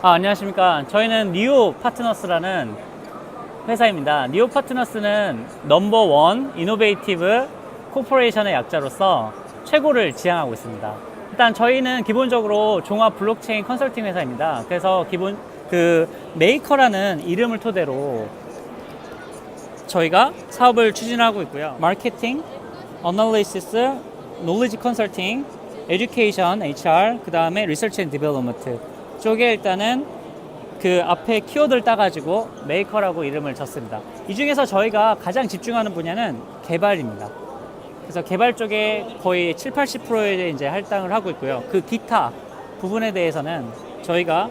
아, 안녕하십니까. 저희는 니오 파트너스라는 회사입니다. 니오 파트너스는 넘버 원 이노베이티브 코퍼레이션의 약자로서 최고를 지향하고 있습니다. 일단 저희는 기본적으로 종합 블록체인 컨설팅 회사입니다. 그래서 기본 그 메이커라는 이름을 토대로 저희가 사업을 추진하고 있고요. 마케팅, 어널리시스, 노리지 컨설팅, 에듀케이션, HR, 그 다음에 리서치 앤 디벨롭먼트 쪽에 일단은 그 앞에 키워드를 따가지고 메이커라고 이름을 졌습니다. 이 중에서 저희가 가장 집중하는 분야는 개발입니다. 그래서 개발 쪽에 거의 7, 80%에 이제 할당을 하고 있고요. 그 기타 부분에 대해서는 저희가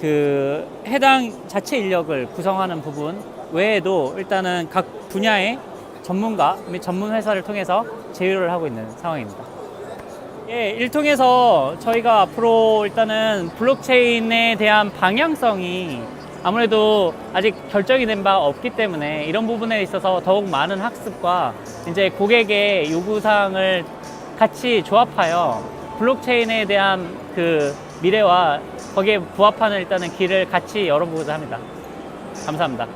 그 해당 자체 인력을 구성하는 부분 외에도 일단은 각 분야의 전문가 및 전문 회사를 통해서 제휴를 하고 있는 상황입니다. 예, 일통해서 저희가 앞으로 일단은 블록체인에 대한 방향성이 아무래도 아직 결정이 된 바 없기 때문에 이런 부분에 있어서 더욱 많은 학습과 이제 고객의 요구사항을 같이 조합하여 블록체인에 대한 그 미래와 거기에 부합하는 일단은 길을 같이 열어보고자 합니다. 감사합니다.